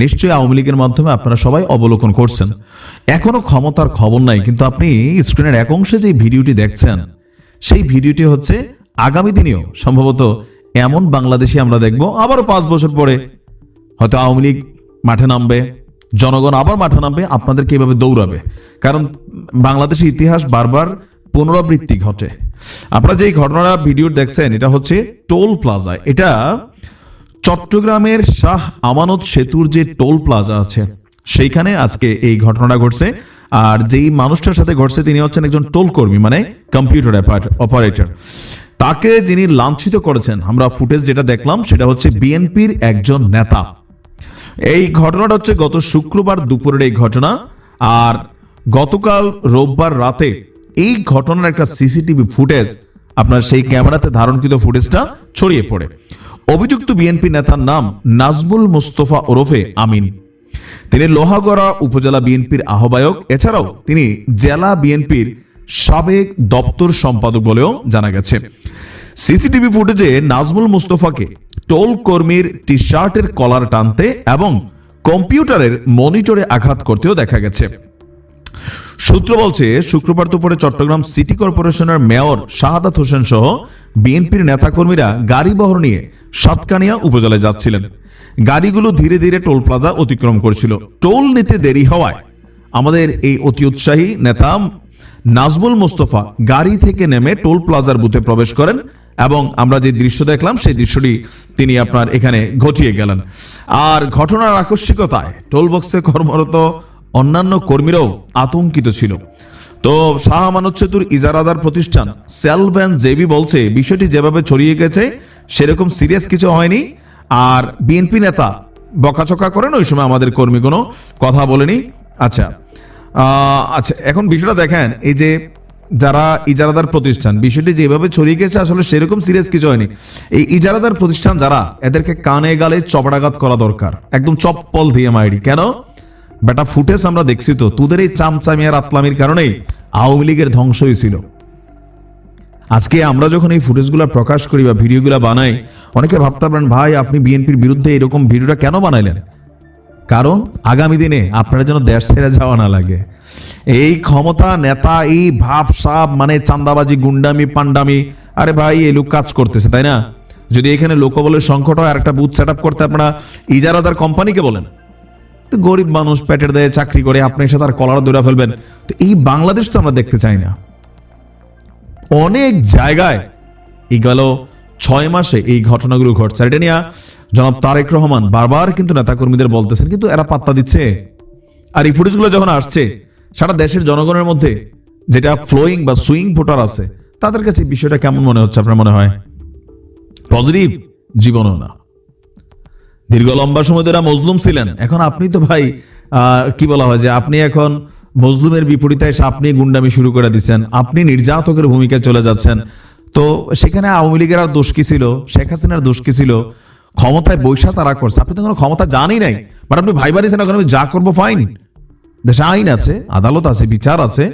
নিশ্চয়ই আওয়ামী লীগের মাধ্যমে আপনারা সবাই অবলোকন করছেন। এখনও ক্ষমতার খবর নাই, কিন্তু আপনি স্ক্রিনের এক অংশে যে ভিডিওটি দেখছেন, সেই ভিডিওটি হচ্ছে আগামী দিনেও সম্ভবত এমন বাংলাদেশি আমরা দেখব, আবারও পাঁচ বছর পরে হয়তো আওয়ামী লীগ মাঠে নামবে, জনগণ আবার মাঠে নামবে, আপনাদেরকে এভাবে দৌড়াবে। কারণ বাংলাদেশের ইতিহাস বারবার পুনরাবৃত্তি ঘটে। আপনারা যে ঘটনাটা ভিডিও দেখছেন, এটা হচ্ছে টোল প্লাজা। এটা চট্টগ্রামের শাহ আমানত সেতুর যে টোল প্লাজা আছে, সেইখানে আজকে এই ঘটনাটা ঘটছে। আর যেই মানুষটার সাথে ঘটছে, তিনি হচ্ছেন একজন টোল কর্মী মানে কম্পিউটার অপারেটর। তাকে যিনি লাঞ্ছিত করেছেন, আমরা ফুটেজ যেটা দেখলাম, সেটা হচ্ছে বিএনপির একজন নেতা। এই ঘটনাটা হচ্ছে গত শুক্রবার দুপুরের এই ঘটনা। আর গতকাল রোববার রাতে এই ঘটনার একটা সিসিটিভি ফুটেজ আপনার সেই ক্যামেরাতে ধারণকৃত ফুটেজটা ছড়িয়ে পড়ে। অভিযুক্ত বিএনপি নেতার নাম নাজমুল মুস্তফা ওরফে আমিন। তিনি লোহাগড়া উপজেলা বিএনপির আহ্বায়ক। এছাড়াও তিনি জেলা বিএনপির সাবেক দপ্তর সম্পাদক বলেও জানা গেছে। সিসিটিভি ফুটেজে নাজমুল মুস্তফাকে টোল কর্মীর টি শার্টের কলার টানতে এবং কম্পিউটারের মনিটরে আঘাত করতেও দেখা গেছে। সূত্র বলছে, শুক্রবার দুপুরে চট্টগ্রাম সিটি কর্পোরেশনের মেয়র শাহাদাত হোসেন সহ বিএনপির নেতাকর্মীরা গাড়ি বহর নিয়ে সাতকানিয়া উপজেলায় যাচ্ছিলেন। গাড়িগুলো ধীরে ধীরে টোল প্লাজা অতিক্রম করছিল। টোল নিতে দেরি হওয়ায় আমাদের এই অতি উৎসাহী নেতা নাজমুল মোস্তফা গাড়ি থেকে নেমে টোল প্লাজার বুথে প্রবেশ করেন এবং আমরা যে দৃশ্য দেখলাম, সেই দৃশ্যটি তিনি আপনার এখানে ঘটিয়ে গেলেন। আর ঘটনার আকস্মিকতায় টোল বক্সে কর্মরত অন্যান্য কর্মীরাও আতঙ্কিত ছিল। তো শাহ আমানত সেতুর ইজারাদার প্রতিষ্ঠান সেলভ্যান জেবি বলছে, বিষয়টি যেভাবে ছড়িয়ে গেছে সেরকম সিরিয়াস কিছু হয়নি। আর বিএনপি নেতা বকাচকা করেন, ওই সময় আমাদের কর্মী কোনো কথা বলেনি। আচ্ছা আচ্ছা এখন বিষয়টা দেখেন, এই যে যারা ইজারাদার প্রতিষ্ঠান, বিষয়টি যেভাবে ছড়িয়ে গেছে, আসলে সেরকম সিরিয়াস কিছু হয়নি। এই ইজারাদার প্রতিষ্ঠান যারা, এদেরকে কানে গালে চপড়াঘাত করা দরকার। একদম চপ্পল দিয়ে মাইরি কেন? বেটা, ফুটেজ আমরা দেখছি তো, তোদের এই চামচামি আর আতলামির কারণেই আওয়ামী লীগের ধ্বংস হয়েছিল আজকে আমরা যখন এই ফুটেজগুলো প্রকাশ করি বা ভিডিওগুলো বানাই, অনেকে ভাবতে পারেন ভাই, আপনি বিএনপির বিরুদ্ধে এরকম ভিডিওটা কেন বানাইলেন? কারণ আগামী দিনে আপনারা যেন দেশ ছেড়ে যাওয়া না লাগে। এই ক্ষমতা, নেতা, এই ভাব সাপ মানে চান্দাবাজি, গুন্ডামি, পান্ডামি, আরে ভাই, এই লোক কাজ করতেছে, তাই না? যদি এখানে লোকবলের সংকট হয় আর একটা বুথ সেট করতে আপনারা ইজারাদার কোম্পানিকে বলেন। তো গরিব মানুষ পেটের দেয়ে চাকরি করে আপনি সাথে আর কলার দৌড়া ফেলবেন। তো এই বাংলাদেশ তো আমরা দেখতে চাই না। অনেক জায়গায় এই গেল ছয় মাসে এই ঘটনাগুলো ঘটছে। এটা নিয়ে জনাব তারেক রহমান বারবার কিন্তু নেতাকর্মীদের বলতেছেন, কিন্তু এরা পাত্তা দিচ্ছে। আর এই ফুটেজগুলো যখন আসছে, সারা দেশের জনগণের মধ্যে যেটা ফ্লোয়িং বা সুইং ভোটার আছে, তাদের কাছে বিষয়টা কেমন মনে হচ্ছে আপনার মনে হয়? পজিটিভ জীবনও না। দীর্ঘ লম্বা সময় ধরে মজলুম ছিলেন। এখন আপনি তো ভাই কি বলা হয় যে আপনি এখন মজলুমের বিপরীতে এসে আপনি গুন্ডামি শুরু করে দিচ্ছেন, আপনি নির্যাতকের ভূমিকায় চলে যাচ্ছেন। তো সেখানে আওয়ামী লীগের আর দোষ কি ছিল? শেখ হাসিনার দোষ কি ছিল? ক্ষমতায় বৈশা তারা করছে। আপনি তো কোনো ক্ষমতা জানি নাই। বাট আপনি ভাই এখন আমি যা করব ফাইন দেশে আইন আছে, আদালত আছে, বিচার আছে।